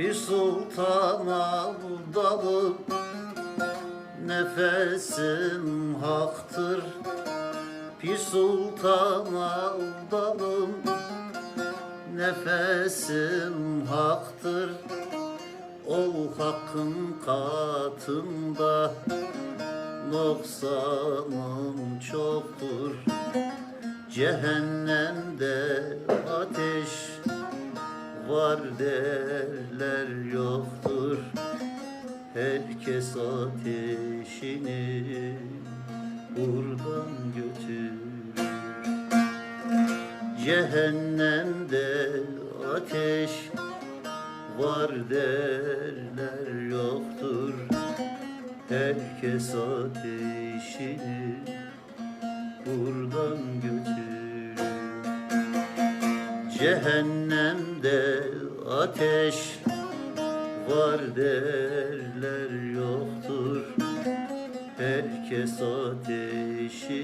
Bir sultan abdalım Nefesim haktır. Bir sultan abdalım Nefesim haktır. Ol hakkın katında Noksanım çoktur. Cehennemde ateş var derler yoktur Herkes ateşini buradan götür Cehennemde ateş var derler yoktur Herkes ateşini buradan Cehennemde ateş var derler yoktur Herkes ateşini